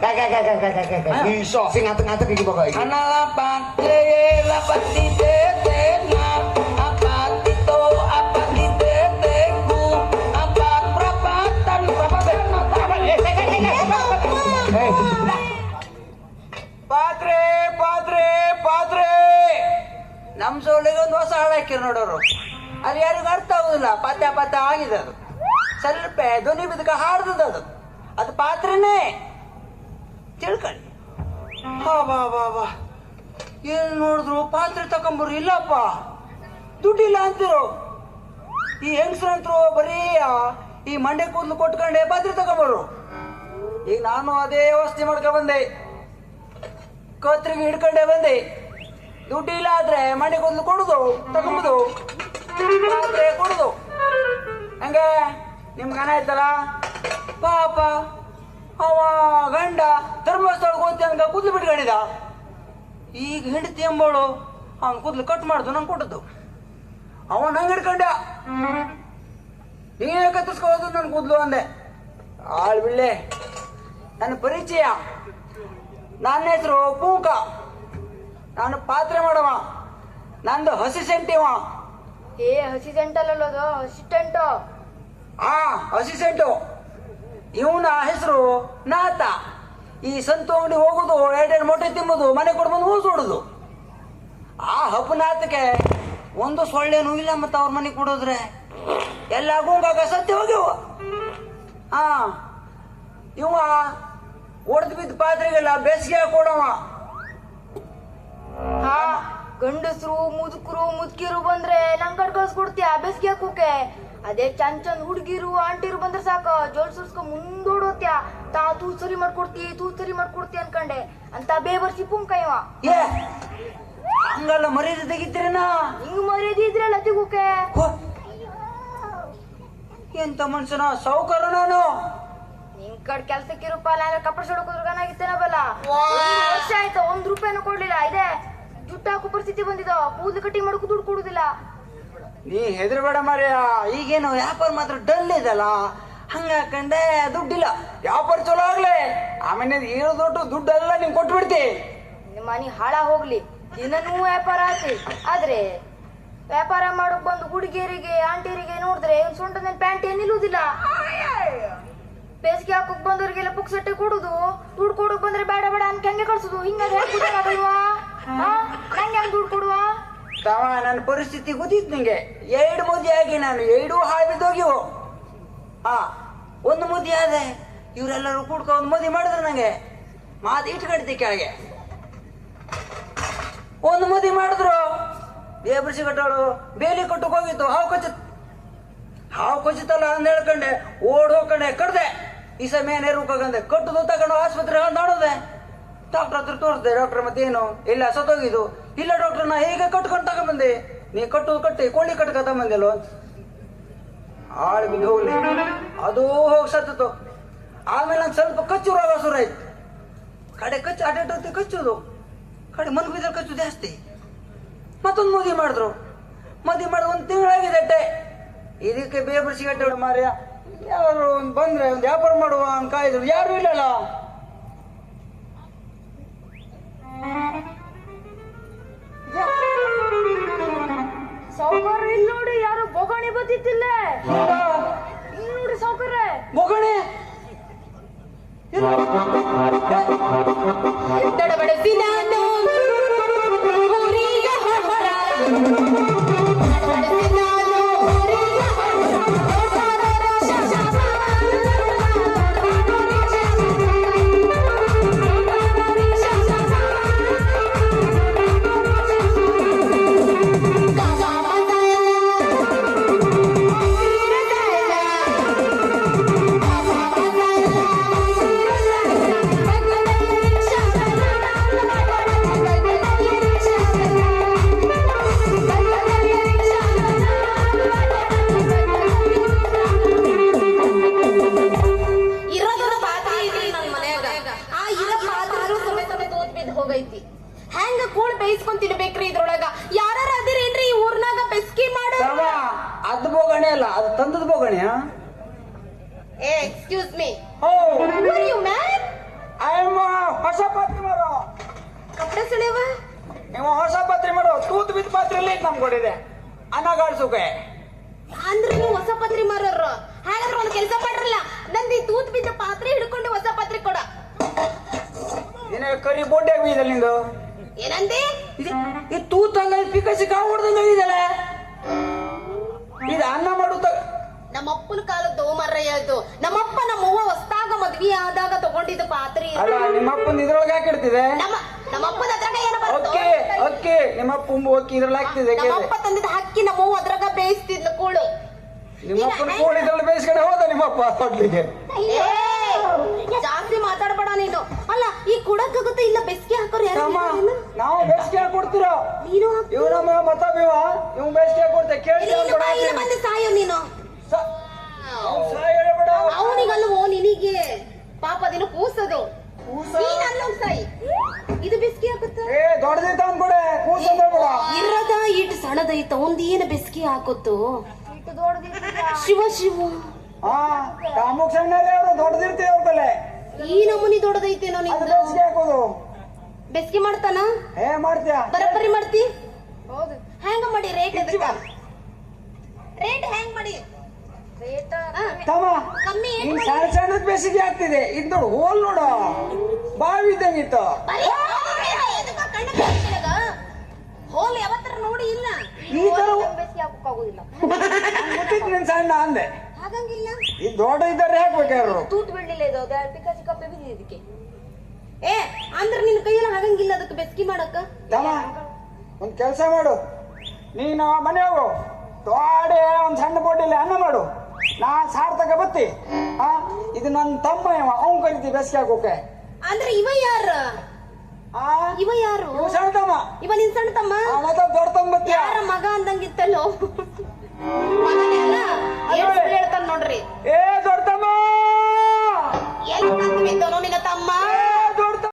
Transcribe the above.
Kakak kakak kakak kakak iso. Sing ngateng-ngateng iki pokoke ana lapak ye lapak dite ನಮ್ ಸೋಳಿಗೆ ಒಂದು ಹೊಸ ಹಾಡಾಕಿರ್ ನೋಡೋರು. ಅಲ್ಲಿ ಯಾರಿಗೂ ಅರ್ಥ ಆಗುದಿಲ್ಲ. ಪದ್ಯ ಪದ್ಯ ಆಗಿದೆ ಅದು ಸ್ವಲ್ಪ ಧ್ವನಿ ಬಿದ್ದ ಹಾಡ್ದದ ಅದು ಅದು ಪಾತ್ರನೇ. ತಿಳ್ಕೊಳ್ಳಿ. ಹಾ, ಬಾ ಬಾ ಬಾ. ಏನ್ ನೋಡಿದ್ರು ಪಾತ್ರೆ ತಕೊಂಬರು ಇಲ್ಲಪ್ಪ. ದುಡ್ಡಿಲ್ಲ ಅಂತಿರು. ಈ ಹೆಂಗಸ್ರಂತರು ಬರೀ ಈ ಮಂಡೆ ಕೂದಲು ಕೊಟ್ಕೊಂಡೆ ಪಾತ್ರೆ ತಗೊಂಬರು. ಈಗ ನಾನು ಅದೇ ವ್ಯವಸ್ಥೆ ಮಾಡ್ಕೊಂಡ್ ಬಂದೆ. ಕತ್ರಿಗೆ ಹಿಡ್ಕೊಂಡೆ ಬಂದೆ. ದುಡ್ಡು ಇಲ್ಲ ಆದ್ರೆ ಮನೆಗೊಂದು ಕೊಡುದು, ತಗೊಂಬುದು. ಕೊಡುದು. ಹಂಗೆ? ನಿಮ್ ಗನ ಆಯ್ತಲ್ಲ? ಪಾಪ. ಅವ ಗಂಡ ಧರ್ಮಸ್ಥಳಕ್ಕೆ ಹೋಗ್ತಿ ಅನ್ಕ ಕೂದಲು ಬಿಟ್ಕೊಂಡಿದ ಈಗ ಹೆಂಡತಿ ಎಂಬಳು ಅವನ್ ಕೂದ್ಲು ಕಟ್ ಮಾಡುದು, ನಂಗೆ ಕೊಟ್ಟದ್ದು. ಅವನ್ ಹಂಗೆ ಹಿಡ್ಕೊಂಡ. ನೀನೇ ಕತ್ತರಿಸ್ಕೋದು ನನ್ನ ಕೂದ್ಲು ಅಂದೆ. ಆಳ್ ಬಿಳ್ಳೆ ನನ್ನ ಪರಿಚಯ. ನನ್ನ ಹೆಸರು ಪೂಕ. ನಾನು ಪಾತ್ರೆ ಮಾಡವ. ನಂದು ಹಸಿ ಸೆಂಟಿವ ಏ ಹಸಿ ಸೆಂಟಲ್ಲದು ಅಸಿಸ್ಟೆಂಟು ಆ ಹಸಿ ಸೆಂಟು ಇವನ ಹೆಸರು ನಾತ. ಈ ಸಂತು ಅಂಗಡಿ ಹೋಗುದು ಎರಡೆರಡು ಮೊಟ್ಟೆ ತಿಂಬುದು ಮನೆ ಕೊಡ್ಬಂದು ಊಸೋಡುದು ಆ ಹಬ್ಬನಾಥಕ್ಕೆ ಒಂದು ಸೊಳ್ಳೆನೂ ಇಲ್ಲ ಮತ್ತೆ ಅವ್ರ ಮನೆಗೆ ಕೊಡೋದ್ರೆ. ಎಲ್ಲ ಗುಂಗಾಗ ಸತ್ತಿ ಹೋಗ್ಯವ. ಹ ಇವ ಒಡೆದು ಬಿದ್ದ ಪಾತ್ರೆಗೆಲ್ಲ ಬೇಸಿಗೆ ಕೊಡವ. ಗಂಡಸ್ರು ಮುದುಕರು ಮುದುಕಿರು ಬಂದ್ರೆ ಲಂಗಡ್ ಕಳ್ಸ್ಕೊಡ್ತೀಯ ಬೇಸಿಗೆ ಹಾಕೋಕೆ? ಅದೇ ಚಂದ್ ಚಂದ್ ಹುಡುಗಿರು ಆಂಟಿರು ಬಂದ್ರೆ ಸಾಕು. ಜೋಲ್ ಸುರ್ಸ್ಕೊ ಮುಂದೋಡೋತ್ಯ. ತಾ ತೂ ಸರಿ ಮಾಡ್ಕೊಡ್ತಿ ತೂ ಸರಿ ಮಾಡ್ಕೊಡ್ತಿ ಅನ್ಕಂಡೆ. ಅಂತ ಬೇಬರ್ಸಿ ಪುಂ ಕೈವ ಹಂಗಲ್ಲ ಮರ್ಯಾದೆ ತೆಗಿತೀರೇನ ಹಿಂಗ್ ಮರ್ಯಾದೆ ಇದ್ರಲ್ಲ ತಿಗೋಕೆ? ಹೋ. ಎಂತ ಮನ್ಸನ ಸೌಕರ್ಯ ನಾನು? ನಿನ್ ಕಡ್ ಕೆಲ್ಸಕ್ಕಿರಪ್ಪ ನಾನು ಕಪ್ಪಡ ಸೊಡಕೋದ್ರ ಗನಾಗಿತ್ತೇನ ಬಲ್ಲ ವರ್ಷ ಆಯ್ತು ಒಂದ್ ರೂಪಾಯಿನೂ ಕೊಡ್ಲಿಲ್ಲ. ಇದೆ. ಜುಟ್ಟ ಹಾಕೋ ಪರಿಸ್ಥಿತಿ ಬಂದಿದ. ಕೂದಲು ಕಟ್ಟಿ ಮಾಡಕ್ಕೂ ದುಡ್ಡು ಕೊಡುದಿಲ್ಲ. ನೀ ಹೆದರ್ಬೇಡ ಮಾರ್ಯ ಈಗೇನು ವ್ಯಾಪಾರ ಮಾತ್ರ ಡಲ್ ಇದಲ್ಲ. ಹಂಗಾಕಂಡೆ ದುಡ್ಡಿಲ್ಲ. ವ್ಯಾಪಾರ ಚಲೋ ಆಗ್ಲಿ. ಆಮೇಲೆ ಇರೋ ದೊಡ್ಡ ದುಡ್ಡೆಲ್ಲ ನಿಂಗೆ ಕೊಟ್ಟು ಬಿಡ್ತಿ ನಿಮ್ಮ ಮನೆ ಹಾಳ ಹೋಗ್ಲಿ. ದಿನನೂ ವ್ಯಾಪಾರ ಆತಿ. ಆದ್ರೆ ವ್ಯಾಪಾರ ಮಾಡೋಕ್ ಬಂದು ಹುಡುಗಿಯರಿಗೆ ಆಂಟಿಯರಿಗೆ ನೋಡಿದ್ರೆ ಒಂದ್ ಸೊಂಟದ ಪ್ಯಾಂಟ್ ಏನಿಲ್ಲುದಿಲ್ಲ ಬೇಸಿಗೆ ಹಾಕೋಕ್ ಬಂದವ್ರಿಗೆಲ್ಲ ಪುಕ್ಸಟ್ಟೆ ಕೊಡುದು. ದುಡ್ಡು ಕೊಡಕ್ ಬಂದ್ರೆ ಬೇಡ ಬೇಡ ಅನ್ಕಂಗೆ ಕಳ್ಸುದು? ಹಿಂಗಾದ್ರೆ ದುಡ್ಡು ಕೊಡುವ? ತವ ನನ್ನ ಪರಿಸ್ಥಿತಿ ಗೊತ್ತಿತ್ತು ನಿಂಗೆ. ಎರಡು ಮುದ್ದೆ ಆಗಿ ನಾನು ಎರಡು ಹಾಳು ಬಿದ್ದೋಗಿವು ಹಾ, ಒಂದು ಮುದ್ದೆ ಆದೆ ಇವರೆಲ್ಲರೂ ಕೂಡ್ಕ ಒಂದು ಮುದಿ ಮಾಡಿದ್ರು ನಂಗೆ. ಮಾತು ಇಟ್ಕೊಂಡಿದ್ದೆ ಕೆಳಗೆ. ಒಂದು ಮುದಿ ಮಾಡಿದ್ರು. ದೇಬ್ರಿಸಿ ಕಟ್ಟೋಳು ಬೇಲಿ ಹೋಗಿತ್ತು, ಹಾವು ಕೊಚ್ಚ ಹಾವು ಕೊಚ್ಚಿತಲ್ಲ ಅಂದ ಹೇಳ್ಕೊಂಡೆ, ಓಡ್ ಹೋಗ್ಕೊಂಡೆ, ಕಡ್ದೆ. ಈ ಸಮಯ ನೇರ್ಬೇಕಂದೆ ಕಟ್ಟುದು ತಗೊಂಡು ಆಸ್ಪತ್ರೆ ನೋಡೋದೆ. ಡಾಕ್ಟರ್ ಹತ್ರ ತೋರಿಸ್ದೆ, ಡಾಕ್ಟರ್ ಮತ್ತೇನು? ಇಲ್ಲ, ಸತ್ತೋಗಿದ್ದು. ಇಲ್ಲ, ಡಾಕ್ಟರ್, ನಾ ಹೇಗೆ ಕಟ್ಕೊಂಡು ತಗೊಂಬಂದೆ? ನೀ ಕಟ್ಟು, ಕಟ್ಟಿ ಕೋಳಿ ಕಟ್ಕ ತಗೊಂಬಂದಿಲ್ಲ? ಆಳು ಬಿದ್ದು ಹೋಗ್ಲಿ. ಅದು ಹೋಗಿ ಸತ್ತಿತ್ತು. ಆಮೇಲೆ ನಂಗೆ ಸ್ವಲ್ಪ ಕಚ್ಚು ರೋಗ ಶುರು ಆಯ್ತು ಕಡೆ ಕಚ್ಚು ಅಡ್ಡಾಡ್ತಿ ಕಚ್ಚುದು. ಕಡೆ ಮನ್ ಬಿದ್ದರೆ ಕಚ್ಚು ಜಾಸ್ತಿ. ಮತ್ತೊಂದು ಮದುವೆ ಮಾಡಿದ್ರು. ಮದಿ ಮಾಡಿ ಒಂದು ತಿಂಗಳಾಗಿದೆ ಅಟ್ಟೆ. ಇದಕ್ಕೆ ಬೇಬರ್ಸಿ ಗಟ್ಟೆ ಮಾರ್ಯ ಯಾರು ಬಂದ್ರೆ, ಒಂದು ವ್ಯಾಪಾರ ಮಾಡುವ ಅಂತ ಕಾಯ್ದ್ರು. ಯಾರು ಇಲ್ಲಲ್ಲ. ಸೌಕರ್ಯ ಇಲ್ಲಿ ನೋಡಿ ಯಾರು ಬೊಗಣೆ ಬತ್ತಿತ್ತಿಲ್ಲ ಇಲ್ಲಿ ನೋಡಿ ಸೌಕರ್ಯ. ಬೊಗಣೆ? ಅದು ತಂದದ ಬೋಗಣೆ ಏ excuse me oh you man I am ಹೊಸ ಪಾತ್ರೆ ಮಾರೋ ಕಪ್ಪಡೆ ಸೆಳೆವ? ನೀವು ಹೊಸ ಪಾತ್ರೆ ಮಾರೋ ತೂತು ಬಿದ್ದ ಪಾತ್ರೆಯಲ್ಲಿ ನಮ್ ಕೊಡಿದೆ ಅನ್ನ ಗಾಡ್ಸುಕೆ ಅಂದ್ರೆ ನೀವು ಹೊಸ ಪತ್ರಿ ಮಾರೋರು? ಹಾಗಾದ್ರೆ ಒಂದು ಕೆಲಸ ಮಾಡ್ರಲ್ಲ ನಂದು ಈ ತೂತ್ ಬಿದ್ದ ಪಾತ್ರೆ ಹಿಡ್ಕೊಂಡು ಹೊಸ ಪಾತ್ರೆ ಕೊಡ. ಏನ ಕರಿ ಬೋಂಡೆ ಬೀದಲ್ಲ ನಿಂದು? ಏನಂದೆ? ಇದು ಈ ತೂತಲ್ಲ ಪಿಕಸಿ ಕಾವು ಹೊಡೆದಂಗ ಮದ್ವಿ ಆದಾಗ ತಗೊಂಡಿದ್ದ ಪಾತ್ರೆ ಇದು. ಅಲ್ಲ ನಿಮ್ಮಪ್ಪನ ಇದ್ರೊಳಗೆ ಹಾಕಿಡ್ತಿದೆ ನಮ್ಮ ನಮ್ಮಪ್ಪನ ಅದ್ರಾಗ ಏನ ನಿಮ್ಮಪ್ಪ ಅಕ್ಕಿ ಇದ್ರಲ್ಲಿ ಹಾಕ್ತಿದೆ ನಮ್ಮಪ್ಪ ತಂದಿದ್ದ ಹಕ್ಕಿ ನಮ್ಮವ್ವ ಅದ್ರಾಗ ಬೇಯಿಸ್ತಿದ್ಲು ಕೂಳು. ನಿಮ್ಮಪ್ಪನ ಕೋಳಿ ಇದ್ರಲ್ಲಿ ಬೇಯಿಸ್ಕೊಂಡು ಹೋದ ನಿಮ್ಮಪ್ಪ ಹೋಟ್ಲಿಗೆ ಏ, ಜಾಸ್ತಿ ಮಾತಾಡಬೇಡ ನೀನು. ಅಲ್ಲ ಈ ಕುಡಕ್ಕಾಗುತ್ತೆ ಇಲ್ಲ ಬೆಸ್ಗೆ ಹಾಕೋರು ಯಾರು ತಮ್ಮ? ನಾವು ಬೇಸಿಗೆ ಕೊಡ್ತೀರೋ ನೀನು ಹಾಕು. ಇವ್ ನಮ್ಮ ಮತ ಬೀವ ಇವ್ ಬೇಸಿಗೆ ಕೊಡ್ತೆ ಕೇಳಿ ಬಾ, ಇಲ್ಲಿ ಬಂದು ಸಾಯೋ ನೀನು. ಅವನಿಗಲ್ವೋ ನಿನಗೆ? ಪಾಪ ಅದೇನು ಕೂಸದು. ಕೂಸ ಅಲ್ಲೋಗ್ ಸಾಯಿ. ಇದು ಬೆಸ್ಕಿ ಹಾಕುತ್ತ ಏ ದೊಡ್ಡದಿತ್ತ ಅನ್ಕೊಡೆ ಕೂಸಂದ ಬಿಡ. ಇರದ ಇಟ್ ಸಣದೈತ ಒಂದೇನು ಬೆಸ್ಕಿ ಹಾಕುತ್ತು ಶಿವ ಶಿವ. ಆ ಕಾಮುಕ್ ಸಣ್ಣರೇ ಅವರು ದೊಡ್ಡದಿರ್ತೀವಿ ಅವ್ರ ಕಲೆ ಈ ನಮೂನಿ ದೊಡ್ಡದೈತೇನೋ ಅದು ನಿಂದು? ಬೇಸಿಗೆ ಹಾಕೋದು. ಬೆಸ್ಗೆ ಮಾಡ್ತಾನ? ಏ ಮಾಡ್ತೀಯ? ಬರಬ್ಬರಿ ಮಾಡ್ತಿ? ಹೌದು. ಹೆಂಗ ಮಾಡಿ ರೇಟ್ ರೇಟ್ ಹೆಂಗ್ ಮಾಡಿ? ತಮ್ಮ ನಿನ್? ಸಣ್ಣ ಸಣ್ಣದ್ ಬೇಸಿಗೆ ಆಗ್ತಿದೆ. ಇದ್ ನೋಡು ಹೋಲ್ ನೋಡು. ಬಾವಿ ಇದ್ದಂಗಿತ್ತು? ಹೋಲ್ ಯಾವತ್ತರ ನೋಡಿ ಇಲ್ಲ. ಈ ತರ ಬೆಸ್ಗೆ ಹಾಕೋಕ್ಕಾಗೋದಿಲ್ಲ ಗೊತ್ತಿತ್ತು ನಿನ್ ಸಣ್ಣ ಅಂದೆ. ಹಾಗಂಗಿಲ್ಲ. ಇದು ದೊಡ್ಡ ಇದ್ದಾರೆ ಹಾಕ್ಬೇಕಾರು ತೂತ್ ಬಿಡ್ಲಿಲ್ಲ ಇದು ಪಿಕಾಸಿ ಕಪ್ಪೆ ಬಿದ್ದಿದೆ ಇದಕ್ಕೆ. ಏ ಅಂದ್ರೆ ನಿನ್ ಕೈಯಲ್ಲಿ ಹಾಗಂಗಿಲ್ಲ ಅದಕ್ಕೆ ಬೆಸ್ಕಿ ಮಾಡಕ್ಕ? ತಮ್ಮ ಒಂದ್ ಕೆಲಸ ಮಾಡು. ನೀನು ಮನೆ ಹೋಗು. ದೊಡ್ಡ ಒಂದ್ ಸಣ್ಣ ಬೋಟಿಲ್ಲ ಅನ್ನ ಮಾಡು. ನಾ ಸಾರ್ಥಕ ಬತ್ತಿ. ಆ ಇದು ನನ್ನ ತಮ್ಮ ಅವ ಅವ್ನ್ ಕರಿತಿ ಬೇಸಿಗೆ ಹೋಗಕ್ಕೆ ಅಂದ್ರೆ ಇವ ಯಾರು? ಆ ಇವ ಯಾರು? ಇವ್ ಸಣ್ಣ ತಮ್ಮ. ಇವ ನಿನ್ ಸಣ್ಣ ತಮ್ಮ? ಆ, ಮತ್ತೆ ದೊಡ್ಡ ತಮ್ಮ ಯಾರ ಮಗ ಅಂದಂಗಿತ್ತಲ್ಲೋ? ಮಗನೆಲ್ಲ ಏಳ್ ಸಲ ನೋಡ್ರಿ. ಏ ದೊಡ್ಡ ತಮ್ಮ! ಎಲ್ಲಿ ನಿನ್ನ ತಮ್ಮ?